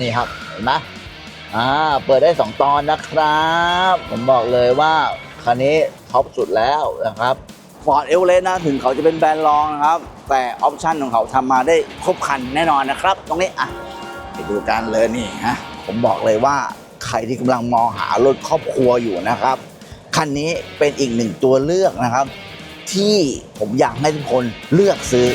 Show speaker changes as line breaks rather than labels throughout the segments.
นี่ครับเห็นไหมอ่าเปิดได้ 2 ตอนนะครับ ผมบอกเลยว่าคันนี้ท็อปสุดแล้วนะครับ Ford e v e r e s t นะถึงเขาจะเป็นแบรนด์รองนะครับ แต่ออปชั่นของเขาทำมาได้ครบคันแน่นอนนะครับ ตรงนี้อะไปดูกันเลยนี่ฮะผมบอกเลยว่าใครที่กำลังมองหารถครอบครัวอยู่นะครับ คันนี้เป็นอีกหนึ่งตัวเลือกนะครับ ที่ผมอยากให้ทุกคนเลือกซื้อ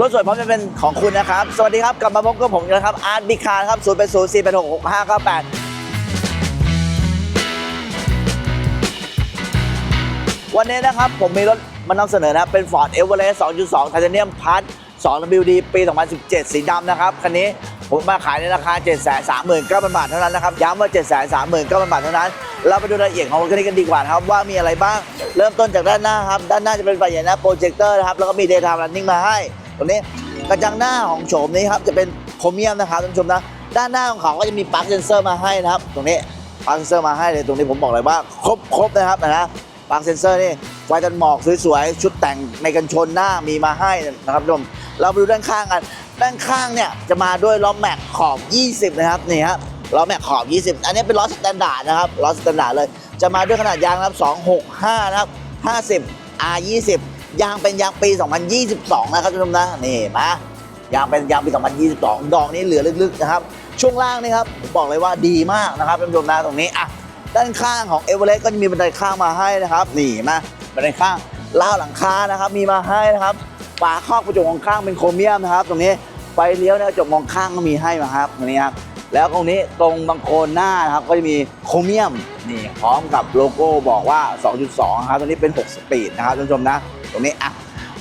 รถสวยพร้อมจะเป็นของคุณนะครับ สวัสดีครับ กลับมาพบกับผมอีกแล้วครับอาร์ตบิคาร์ครับ0 8 0 4 8 6 6 5 9 8วันนี้นะครับ ผมมีรถมานำเสนอนะครับเป็น Ford Everest 2.2 Titanium Plus 2WD ปี 2017 สีดำนะครับ คันนี้ผมมาขายในราคา 739,000 บาทเท่านั้นนะครับ ย้ำว่า 739,000 บาทเท่านั้น เราไปดูรายละเอียดของรถคันนี้กันดีกว่าครับ ว่ามีอะไรบ้าง เริ่มต้นจากด้านหน้าครับ ด้านหน้าจะเป็นไฟใหญ่หน้าโปรเจคเตอร์นะครับ แล้วก็มี Daytime Running มาให้ ตรงนี้กระจังหน้าของโฉมนี้ครับจะเป็นโครเมียมนะครับท่านผู้ชมนะด้านหน้าของเขาก็จะมีปลั๊กเซนเซอร์มาให้นะครับ ตรงนี้ปลั๊กเซนเซอร์มาให้เลยตรงนี้ผมบอกเลยว่า ครบครบนะครับนะปลั๊กเซนเซอร์นี่ไฟกันหมอกสวยๆชุดแต่งในกันชนหน้ามีมาให้นะครับท่านผู้ชมเราไปดูด้านข้างกัน ด้านข้างเนี่ยจะมาด้วยล้อแม็กขอบ 20 นะครับนี่ครับล้อแม็กขอบ 20 อันนี้เป็นล้อสแตนดาร์ดนะครับล้อสแตนดาร์ดเลย จะมาด้วยขนาดยางนะครับ265 นะครับ 50 R 20 ยางเป็นยางปี 2022 นะครับท่านผู้ชมนะนี่มายางเป็นยางปี 2022 ดอกนี้เหลือลึกๆนะครับ ช่วงล่างนี่ครับผมบอกเลยว่าดีมากนะครับท่านผู้ชมนะตรงนี้อะด้านข้างของเอเวอเรสต์ก็จะมีบันไดข้างมาให้นะครับนี่มาบันไดข้างล่าวหลังคานะครับ มีมาให้นะครับฝาครอบกระจกมองข้างเป็นโครเมียมนะครับ ตรงนี้ไฟเลี้ยวเนี่ยกระจกมองข้างก็มีให้มาครับตรงนี้ครับ แล้วตรงนี้ตรงบังโคนหน้านะครับก็จะมีโครเมียมนี่พร้อมกับโลโก้บอกว่า 2.2 ครับตรงนี้เป็น 6 สปีดนะครับท่านผู้ชมนะ ตรงนี้อะ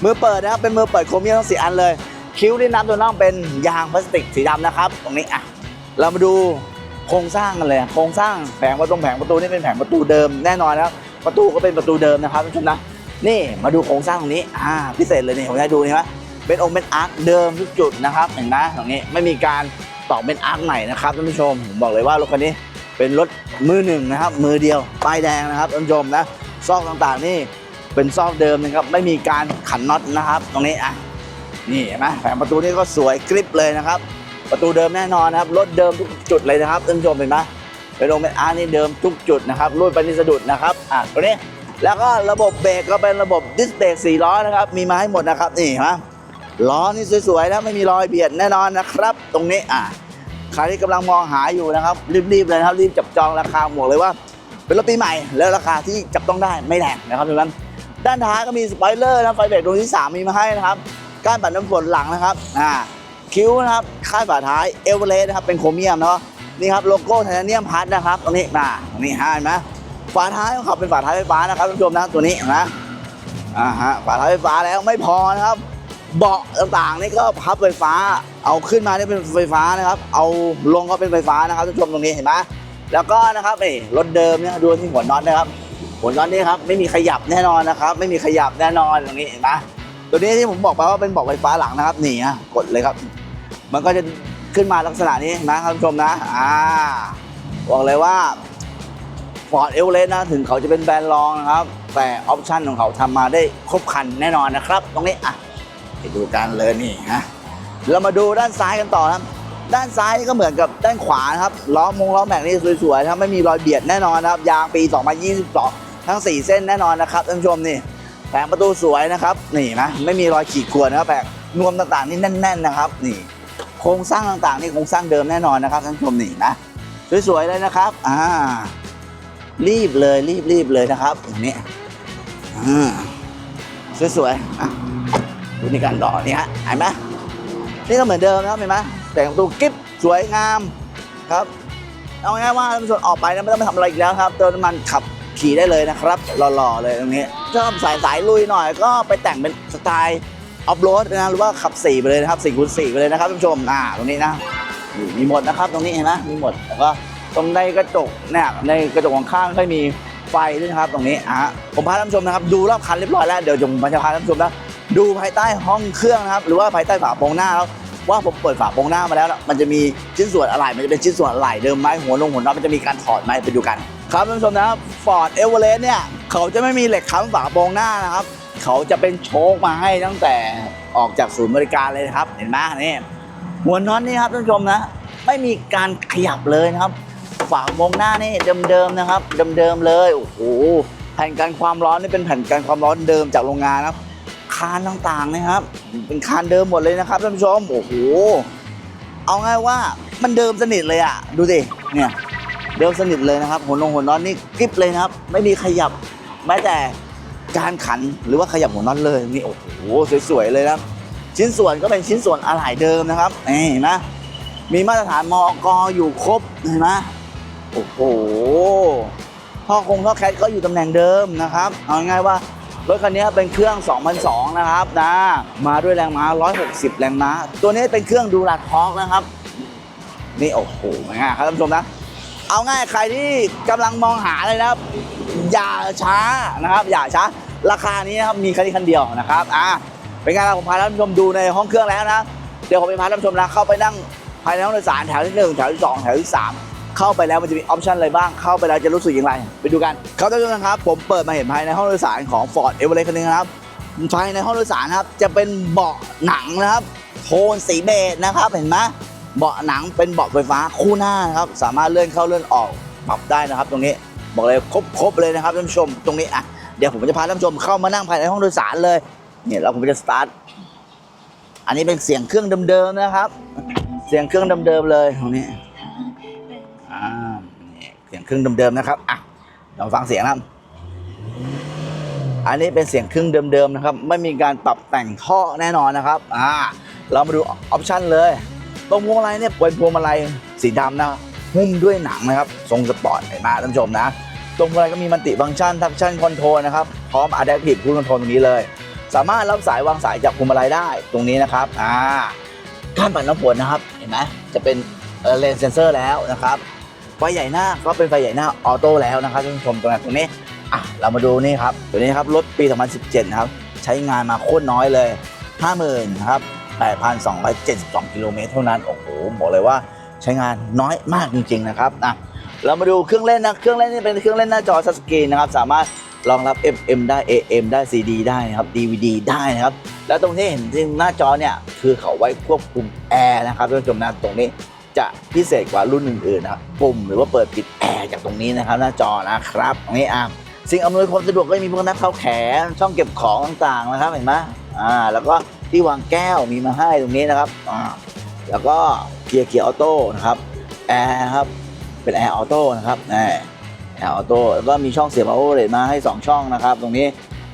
มือเปิดนะครับเป็นมือเปิดโครเมียมทั้งสี่อันเลย คิ้วที่น้ำตัวน่องเป็นยางพลาสติกสีดำนะครับ ตรงนี้อะเรามาดูโครงสร้างกันเลยโครงสร้างแผงประตูแผงประตูนี่เป็นแผงประตูเดิมแน่นอนนะครับประตูก็เป็นประตูเดิมนะครับท่านผู้ชมนะนี่มาดูโครงสร้างตรงนี้อ่าพิเศษเลยนี่ผมจะดูนี่ไหมเป็นองค์เป็นอาร์คเดิมทุกจุดนะครับเห็นไหมตรงนี้ไม่มีการ ต่อเป็นอาร์คใหม่นะครับท่านผู้ชมผมบอกเลยว่ารถคันนี้เป็นรถมือหนึ่งนะครับ มือเดียวป้ายแดงนะครับท่านผู้ชมนะซอกต่างๆนี่เป็นซอกเดิมนะครับไม่มีการขันน็อตนะครับ ตรงนี้อะนี่เห็นไหมแผงประตูนี่ก็สวยกริบเลยนะครับ ประตูเดิมแน่นอนนะครับรถเดิมทุกจุดเลยนะครับท่านผู้ชมเห็นไหมเป็นองเป็นอาร์นี่เดิมทุกจุดนะครับรุ่นปณิสะดุดนะครับอะตัวนี้แล้วก็ระบบเบรกก็เป็นระบบดิสเบรกสี่ล้อนะครับ มีมาให้หมดนะครับนี่เห็นไหม ล้อนี่สวยๆนะไม่มีรอยเบียดแน่นอนนะครับ ตรงนี้อะใครที่กำลังมองหาอยู่นะครับ รีบๆเลยนะครับ รีบจับจองราคาบอกเลยว่า เป็นรถปีใหม่แล้วราคาที่จับต้องได้ไม่แรงนะครับทุกท่านด้านท้ายก็มีสปอยเลอร์นะไฟเบรกดวงที่ 3 มีมาให้นะครับก้านปัดน้ำฝนหลังนะครับอ่าคิ้วนะครับค่ายฝาท้ายเอเวอเรสต์นะครับเป็นโครเมียมเนาะนี่ครับโลโก้ไทเทเนียมพัทนะครับ ตรงนี้มาตรงนี้ฮะเห็นไหมฝาท้ายของเขาเป็นฝาท้ายไฟฟ้านะครับท่านผู้ชมนะตัวนี้นไหมอ่าฮะฝาท้ายไฟฟ้าแล้วไม่พอนะครับ เบาะต่างๆนี่ก็พับไฟฟ้า เอาขึ้นมานี่เป็นไฟฟ้านะครับ เอาลงก็เป็นไฟฟ้านะครับท่านชมตรงนี้เห็นไหมแล้วก็นะครับนี่รถเดิมเนี่ยดูที่หัวน็อตนะครับ หัวน็อตนี่ครับไม่มีขยับแน่นอนนะครับ ไม่มีขยับแน่นอนตรงนี้เห็นไหมตัวนี้ที่ผมบอกไปว่าเป็นเบาะไฟฟ้าหลังนะครับนี่ฮะกดเลยครับ มันก็จะขึ้นมาลักษณะนี้นะครับท่านชมนะอ่าบอกเลยว่า Ford e v e r e s t นะถึงเขาจะเป็นแบรนด์รองนะครับ แต่ออปชั่นของเขาทำมาได้ครบครันแน่นอนนะครับ ตรงนี้อะ ไปดูกันเลยนี่ฮะเรามาดูด้านซ้ายกันต่อครับ ด้านซ้ายนี่ก็เหมือนกับด้านขวานะครับล้อมงล้อแม็กนี่สวยๆนะครับไม่มีรอยเบียดแน่นอนนะครับ ยางปี 2022 ทั้ง 4 เส้นแน่นอนนะครับท่านผู้ชมนี่แผงประตูสวยนะครับนี่นะไม่มีรอยขีดข่วนนะครับแผงนวมต่างๆนี่แน่น ๆนะครับ นี่ โครงสร้างต่างๆนี่โครงสร้างเดิมแน่นอนนะครับท่านผู้ชมนี่นะสวยๆเลยนะครับอ่ารีบเลยรีบรีบเลยนะครับอย่างนี้อ่าสวยๆอะ ดูในการต่อนี่ฮะเห็นไหมนี่ก็เหมือนเดิมนะครับเห็นไหมแต่งประตูกิ๊บสวยงามครับเอาง่ายว่าท่านผู้ชมออกไปนะไม่ต้องไปทำอะไรอีกแล้วครับเติมน้ำมันขับขี่ได้เลยนะครับหล่อๆเลยตรงนี้ชอบสายสายลุยหน่อยก็ไปแต่งเป็นสไตล์ออฟโรดนะหรือว่าขับ4ไปเลยนะครับ4คูณ4ไปเลยนะครับท่านผู้ชมอ่าตรงนี้นะมีหมดนะครับ ตรงนี้เห็นไหมมีหมดแล้วก็ตรงในกระจกเนี่ยในกระจกของข้างก็มีไฟด้วยนะครับตรงนี้อะผมพาท่านผู้ชมนะครับดูรอบคันเรียบร้อยแล้วเดี๋ยวผมจะพาท่านผู้ชมนะ ดูภายใต้ห้องเครื่องนะครับหรือว่าภายใต้ฝาโปรงหน้าแล้วว่าผมเปิดฝาโปรงหน้ามาแล้ว มันจะมีชิ้นส่วนอะไรมันจะเป็นชิ้นส่วนอะไรเดิมไหมหัวลงหัวน็อตมันจะมีการถอดไหมไปดูกัน ครับท่านผู้ชมนะครับฟอร์ดเอเวอเรสต์เนี่ยเขาจะไม่มีเหล็กค้ำฝาโปรงหน้านะครับ เขาจะเป็นโชคมาให้ตั้งแต่ออกจากศูนย์บริการเลยครับ เห็นไหมนี่หัวน็อตนี่ครับท่านผู้ชมนะ ไม่มีการขยับเลยนะครับ ฝาโปรงหน้านี่เดิมๆนะครับเดิมๆเลยโอ้โหแผ่นกันความร้อนนี่เป็นแผ่นกันความร้อนเดิมจากโรงงานนะครับานต่างๆนะครับ เป็นคานเดิมหมดเลยนะครับท่านผู้ชมโอ้โหเอาง่ายว่ามันเดิมสนิทเลยอะ ดูสิเนี่ยเดิมสนิทเลยนะครับหัวลงหัวน็อตนี่กริบเลยนะครับ ไม่มีขยับแม้แต่การขันหรือว่าขยับหัวน็อตเลยนี่โอ้โหสวยๆเลยนะครับชิ้นส่วนก็เป็นชิ้นส่วนอะไหล่เดิมนะครับนี่เห็นไหมมีมาตรฐานมอกอยู่ครบเห็นไหมโอ้โหท่อคงท่อแคทก็อยู่ตำแหน่งเดิมนะครับเอาง่ายว่า รถคันนี้เป็นเครื่อง 2002 นะครับนะ มาด้วยแรงม้า 160 แรงม้า ตัวนี้เป็นเครื่องดูราทอกนะครับ นี่โอ้โหง่ายครับท่านผู้ชมนะ เอาง่ายใครที่กำลังมองหาเลยนะครับ อย่าช้านะครับ อย่าช้า ราคานี้นะครับมีคันนี้คันเดียวนะครับอ่าเป็นไงล่ะผมพาท่านผู้ชมดูในห้องเครื่องแล้วนะ เดี๋ยวผมจะพาท่านผู้ชมนะเข้าไปนั่งภายในห้องโดยสารแถวที่หนึ่งแถวที่สองแถวที่สาม เข้าไปแล้วมันจะมีออปชันอะไรบ้าง เข้าไปแล้วจะรู้สึกอย่างไร ไปดูกันครับท่านผู้ชมครับ ผมเปิดมาเห็นภายในห้องโดยสารของ Ford e v e r e s t คันนี้ครับภายในห้องโดยสารครับ จะเป็นเบาะหนังนะครับ โทนสีเบจนะครับ เห็นไหมเบาะหนังเป็นเบาะไฟฟ้าคู่หน้านะครับ สามารถเลื่อนเข้าเลื่อนออกปรับได้นะครับ ตรงนี้บอกเลยครบครบเลยนะครับท่านผู้ชมตรงนี้อะเดี๋ยวผมจะพาท่านผู้ชมเข้ามานั่งภายในห้องโดยสารเลยเนี่ยแล้วผมจะสตาร์ทอันนี้เป็นเสียงเครื่องเดิมๆนะครับ เสียงเครื่องเดิมๆเลยตรงนี้ สียงเครื่องเดิมๆนะครับอะเราฟังเสียงนะอันนี้เป็นเสียงเครื่องเดิมๆนะครับ ไม่มีการปรับแต่งท่อแน่นอนนะครับอ่าเรามาดูออปชันเลยตรงพวงมาลัยเนี่ยเป็นพวงมาลัยสีดำนะหุ้มด้วยหนังนะครับ ทรงสปอร์ตเห็นไหมท่านผู้ชมนะตรงพวงมาลัยก็มีมันติฟังก์ชันทักชั่นคอนโทรนะครับพร้อม Adaptive Cruise Control ตรงนี้เลย สามารถรับสายวางสายจากพวงมาลัยได้ตรงนี้นะครับอ่าการปัดน้ำฝนนะครับเห็นไหมจะเป็นเลนเซนเซอร์แล้วนะครับ ฟใหญ่หน้าก็เป็นไฟใหญ่หน้าออโต้แล้วนะครับท่านผู้ชมตรงนี้ตรงนี้อะเรามาดูนี่ครับตัวนี้ครับรถปี 2017 นะครับ ใช้งานมาโคตรน้อยเลย 50,000นะครับ8,272กิโลเมตรเท่านั้น โอ้โห บอกเลยว่าใช้งานน้อยมากจริง ๆ นะครับนะเรามาดูเครื่องเล่นนะ เครื่องเล่นนี่เป็นเครื่องเล่นหน้าจอทัสกรีนนะครับ สามารถรองรับ FM ได้ AM ได้ CD ได้นะครับ DVD ได้นะครับ แล้วตรงที่เห็นที่หน้าจอเนี่ย คือเขาไว้ควบคุมแอร์นะครับท่านผู้ชมนะตรงนี้ จะพิเศษกว่ารุ่นอื่นๆนะครับปุ่มหรือว่าเปิดปิดแอร์จากตรงนี้นะครับ หน้าจอนะครับตรงนี้อะสิ่งอำนวยความสะดวกก็มีพวกนักเข้าแขนช่องเก็บของต่างๆนะครับเห็นไหมอ่าแล้วก็ที่วางแก้วมีมาให้ตรงนี้นะครับอ่าแล้วก็เกียร์เกียร์ออโต้นะครับแอร์ครับเป็นแอร์ออโต้นะครับแอร์แอร์ออโต้แล้วก็มีช่องเสียบ power outlet มาให้ 2 ช่องนะครับ ตรงนี้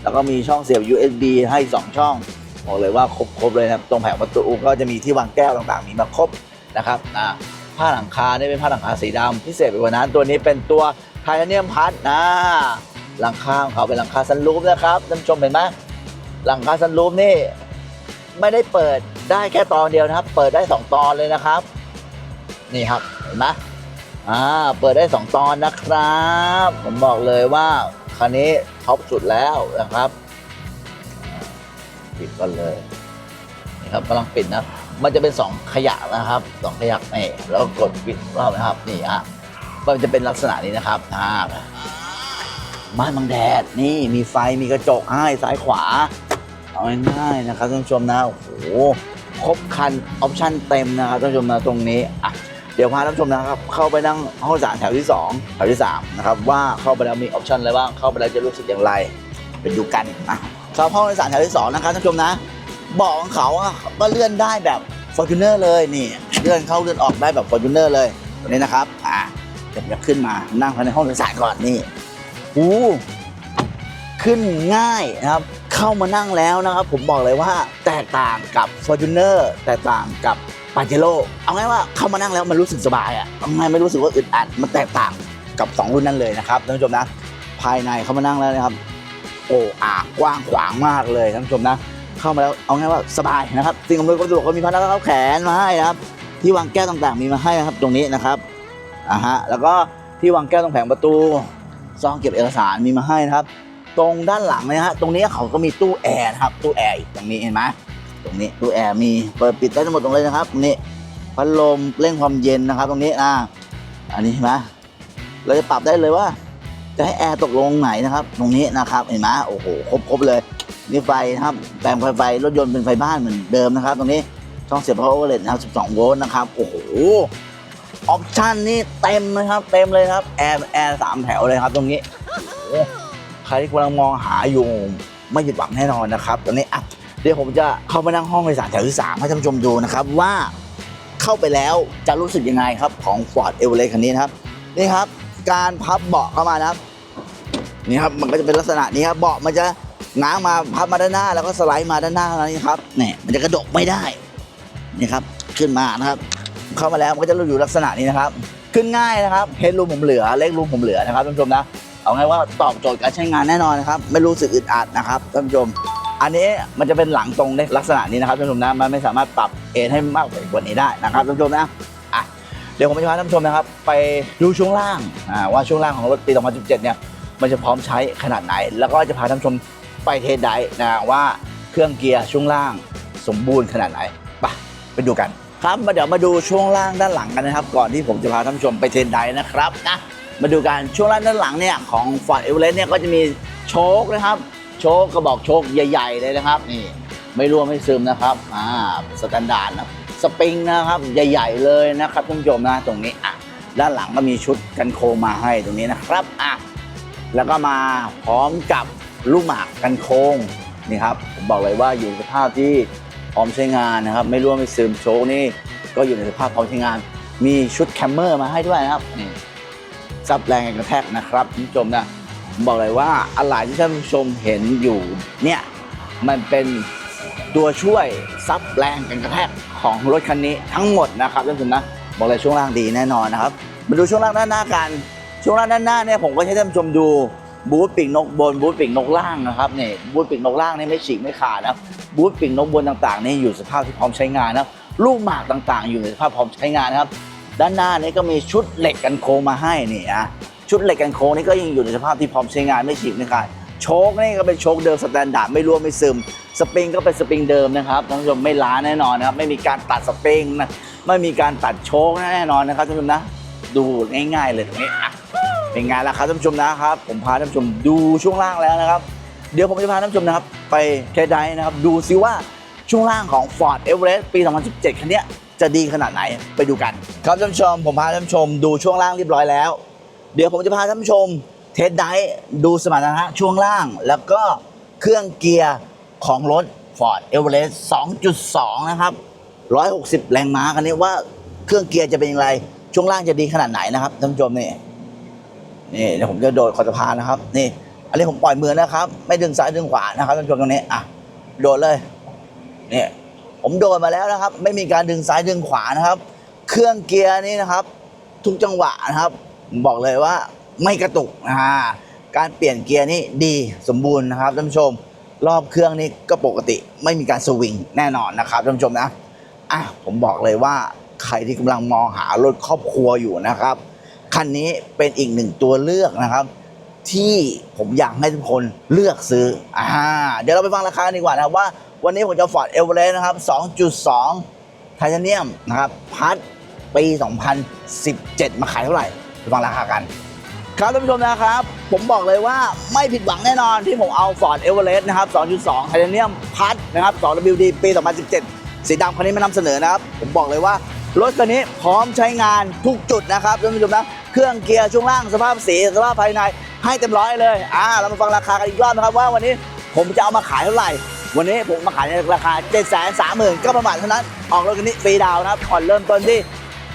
แล้วก็มีช่องเสียบ USB ให้ 2 ช่องบอกเลยว่าครบครบเลยนะครับตรงแผงประตูก็จะมีที่วางแก้วต่างๆ มีมาครบ นะครับอ่าผ้าหลังคาเนี่ยเป็นผ้าหลังคาสีดำพิเศษไปกว่านั้น ตัวนี้เป็นตัวไทเทเนียมพัดนะหลังคาของเขาเป็นหลังคาซันรูฟนะครับท่านชมเห็นไหมหลังคาซันรูฟนี่ไม่ได้เปิดได้แค่ตอนเดียวนะครับ เปิดได้สองตอนเลยนะครับ นี่ครับเห็นไหมอ่าเปิดได้สองตอนนะครับ ผมบอกเลยว่าคันนี้ท็อปสุดแล้วนะครับปิดก่อนเลยนี่ครับกำลังปิดนะ มันจะเป็นสองขยะนะครับสองขยะนี่แล้วกดปิดรอบนะครับนี่ฮะมันจะเป็นลักษณะนี้นะครับอ่าบ้านบางแดดนี่มีไฟมีกระจกให้ซ้ายขวาเอาง่ายๆนะครับท่านผู้ชมนะโอ้โหครบคันออปชั่นเต็มนะครับท่านผู้ชมนะตรงนี้อะเดี๋ยวพาท่านผู้ชมนะครับเข้าไปนั่งห้องสารแถวที่ 2 แถวที่ 3 นะครับ ว่าเข้าไปแล้วมีออปชั่นอะไรบ้างเข้าไปแล้วจะรู้สึกอย่างไรไปดูกันอะครับห้องสารแถวที่ 2 นะครับท่านผู้ชมนะ เบาะของเขาอะก็เลื่อนได้แบบ f o r t u n e r เลยนี่ เลื่อนเข้าเลื่อนออกได้แบบ f o r t u n e r เลยตัวนี้นะครับอะเดี๋ยวจะขึ้นมานั่งภายในห้องโดยสารก่อนนี่หูขึ้นง่ายนะครับ เข้ามานั่งแล้วนะครับ ผมบอกเลยว่าแตกต่างกับ f o r t u n e r แตกต่างกับปาเจโร่เอาง่ายว่าเข้ามานั่งแล้วมันรู้สึกสบายอะ่ะเอาง่ายไม่รู้สึกว่าอึดอัดมันแตกต่างกับ 2 รุ่นนั้นเลยนะครับท่านผู้ชมนะ ภายในเข้ามานั่งแล้วนะครับ โอ้อากว้างขวางมากเลยท่านผู้ชมนะ เข้ามาแล้วเอาง่ายว่าสบายนะครับสิ่งอำนวยความสะดวกก็มีพนักงานแขนมาให้นะครับ ที่วางแก้วต่างๆ มีมาให้นะครับตรงนี้นะครับอ่าฮะแล้วก็ที่วางแก้วตรงแผงประตูซองเก็บเอกสารมีมาให้นะครับ ตรงด้านหลังนยฮะตรงนี้เขาก็มีตู้แอร์นะครับตู้แอร์อีกตรงนี้เห็นไหมตรงนี้ตู้แอร์มีเปิดปิดได้ทั้งหมดตรงเลยนะครับตรงนี้พัดลมเร่งความเย็นนะครับ ตรงนี้อ่าอันนี้เห็นไหมเราจะปรับได้เลยว่า จะให้แอร์ตกลงไหนนะครับ ตรงนี้นะครับเห็นไหมโอ้โหครบครบเลย นี่ไฟนะครับแปลงไฟไฟรถยนต์เป็นไฟบ้านเหมือนเดิมนะครับ ตรงนี้ช่องเสียบ power outlet นะครับ12 โวลต์นะครับ โอ้โห ออปชั่นนี่เต็มนะครับเต็มเลยครับแอร์แอร์สามแถวเลยครับ ตรงนี้ ใครที่กำลังมองหาอยู่ไม่ผิดหวังแน่นอนนะครับตอนนี้อะเดี๋ยวผมจะเข้าไปนั่งห้องโดยสารแถวที่สามให้ท่านผู้ชมดูนะครับว่าเข้าไปแล้วจะรู้สึกยังไงครับของ Ford e v e r e s t คันนี้นะครับนี่ครับ การพับเบาะเข้ามานะครับนี่ครับมันก็จะเป็นลักษณะนี้ครับเบาะมันจะ ง้างมาพับมาด้านหน้าแล้วก็สไลด์มาด้านหน้าเท่านี้ครับเนี่ยมันจะกระดกไม่ได้นี่ครับขึ้นมานะครับ เข้ามาแล้วมันก็จะอยู่ลักษณะนี้นะครับ ขึ้นง่ายนะครับเฮดรูมผมเหลือเล็กรูมผมเหลือนะครับท่านผู้ชมนะเอาง่ายว่าตอบโจทย์การใช้งานแน่นอนนะครับไม่รู้สึกอึดอัดนะครับท่านผู้ชม อันนี้มันจะเป็นหลังตรงในลักษณะนี้นะครับท่านผู้ชมนะมันไม่สามารถปรับเอนให้มากกว่านี้ได้นะครับท่านผู้ชมนะอะเดี๋ยวผมจะพาท่านผู้ชมนะครับ ไปดูช่วงล่างอ่าว่าช่วงล่างของรถปี 2017 เนี่ยมันจะพร้อมใช้ขนาดไหน แล้วก็จะพาท่านผู้ชม ไปเทสไดฟ์นะว่าเครื่องเกียร์ช่วงล่างสมบูรณ์ขนาดไหนไปไปดูกัน ครับมาเดี๋ยวมาดูช่วงล่างด้านหลังกันนะครับ ก่อนที่ผมจะพาท่านผู้ชมไปเทสไดฟ์นะครับนะมาดูกันช่วงล่างด้านหลังเนี่ยของ Ford e v e r e s t เนี่ยก็จะมีโชคนะครับ โชคกระบอกโชคใหญ่ ๆ เลยนะครับนี่ไม่รั่วไม่ซึมนะครับอ่าสแตนดาร์ดนะสปริงนะครับใหญ่ ๆ เลยนะครับท่านผู้ชมนะตรงนี้อะด้านหลังก็มีชุดกันโคมมาให้ตรงนี้นะครับอะแล้วก็มาพร้อมกับ ลูกหมากกันโค้งนี่ครับผมบอกเลยว่าอยู่ในสภาพที่พร้อมใช้งานนะครับ ไม่ร่วงไม่ซึมโชคนี่ก็อยู่ในสภาพพร้อมใช้งาน มีชุดแคมเมอร์มาให้ด้วยนะครับนี่ซับแรงกระแทกนะครับคุณผู้ชมนะผมบอกเลยว่าอะไรที่ท่านผู้ชมเห็นอยู่เนี่ยมันเป็นตัวช่วยซับแรงกันกระแทกของรถคันนี้ทั้งหมดนะครับท่านผู้ชมนะบอกเลยช่วงล่างดีแน่นอนนะครับมาดูช่วงล่างด้านหน้ากันช่วงล่างด้านหน้าเนี่ยผมก็ให้ท่านผู้ชมดู บูธปีกนกบนบูธปีกนกล่างนะครับนี่บูธปีกนกล่างนี่ไม่ฉีกไม่ขาดนะครับบูธปีกนกบนต่างๆนี่อยู่สภาพที่พร้อมใช้งานนะลูกหมากต่างๆ อยู่ในสภาพพร้อมใช้งานนะครับ ด้านหน้านี่ก็มีชุดเหล็กกันโค้งมาให้นี่นะชุดเหล็กกันโค้งนี่ก็ยังอยู่ในสภาพที่พร้อมใช้งานไม่ฉีกไม่ขาดโชคนี่ก็เป็นโชคเดิมสแตนดาร์ดไม่รั่วไม่ซึม สปริงก็เป็นสปริงเดิมนะครับท่านผู้ชมไม่ล้าแน่นอนนะครับไม่มีการตัดสปริงนะไม่มีการตัดโชคแน่นอนนะครับท่านผู้ชมนะดูง่ายๆเลยตรงนี้ เป็นไงละครับท่านผู้ชมนะครับ ผมพาท่านผู้ชมดูช่วงล่างแล้วนะครับ เดี๋ยวผมจะพาท่านผู้ชมนะครับ ไปเทสไดนะครับ ดูซิว่าช่วงล่างของ Ford Everest ปี 2017 คันเนี้จะดีขนาดไหนไปดูกัน ครับท่านผู้ชม ผมพาท่านผู้ชมดูช่วงล่างเรียบร้อยแล้ว เดี๋ยวผมจะพาท่านผู้ชมเทสไดดูสมรรถนะช่วงล่าง แล้วก็เครื่องเกียร์ของรถ Ford Everest 2.2 นะครับ 160 แรงม้าคันนี้ว่าเครื่องเกียร์จะเป็นอย่างไร ช่วงล่างจะดีขนาดไหนนะครับท่านผู้ชมนี่ นี่เดี๋ยวผมจะโดดขอสะพานนะครับ นี่ อันนี้ผมปล่อยมือนะครับ ไม่ดึงซ้ายดึงขวานะครับท่านผู้ชมตรงนี้อะโดดเลยนี่ผมโดดมาแล้วนะครับ ไม่มีการดึงซ้ายดึงขวานะครับ เครื่องเกียร์นี่นะครับ ทุกจังหวะนะครับ บอกเลยว่าไม่กระตุกนะฮะการเปลี่ยนเกียร์นี่ดีสมบูรณ์นะครับท่านผู้ชม รอบเครื่องนี่ก็ปกติไม่มีการสวิงแน่นอนนะครับท่านผู้ชมนะอะผมบอกเลยว่าใครที่กำลังมองหารถครอบครัวอยู่นะครับ คันนี้เป็นอีกหนึ่งตัวเลือกนะครับ ที่ผมอยากให้ทุกคนเลือกซื้ออ่าเดี๋ยวเราไปฟังราคาดีกว่านะครับว่าวันนี้ผมจะ Ford Everest นะครับ 2.2 ไทเทเนียมนะครับพัดปี 2017 มาขายเท่าไหร่ไปฟังราคากัน ครับท่านผู้ชมนะครับ ผมบอกเลยว่าไม่ผิดหวังแน่นอนที่ผมเอา Ford Everest นะครับ 2.2 ไทเทเนียมพัดนะครับ 2WD ปี 2017 สีดำคันนี้มานำเสนอนะครับ ผมบอกเลยว่ารถคันนี้พร้อมใช้งานทุกจุดนะครับท่านผู้ชมนะ เครื่องเกียร์ช่วงล่างสภาพสีสภาพภายในให้เต็มร้อยเลยอ่าเรามาฟังราคากันอีกรอบนะครับว่าวันนี้ผมจะเอามาขายเท่าไหร่ วันนี้ผมมาขายในราคา 7 3 9 0 0 0ก็ประมาทเท่านั้น ออกรถคันนี้ฟรีดาวนะครับผ่อนเริ่มต้นที่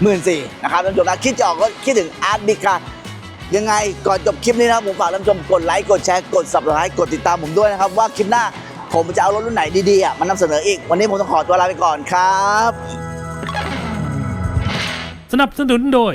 หมื่นสี่นะครับท่านผู้ชมนะคิดจะออกรถคิดถึงอาร์ตบิคายังไงก่อนจบคลิปนี้นะผมฝากท่านผู้ชมกดไลค์กดแชร์กด subscribe กดติดตามผมด้วยนะครับว่าคลิปหน้าผมจะเอารถรุ่นไหนดีๆอะมานำเสนออีก วันนี้ผมต้องขอตัวลาไปก่อนครับ
สนับสนุนโดย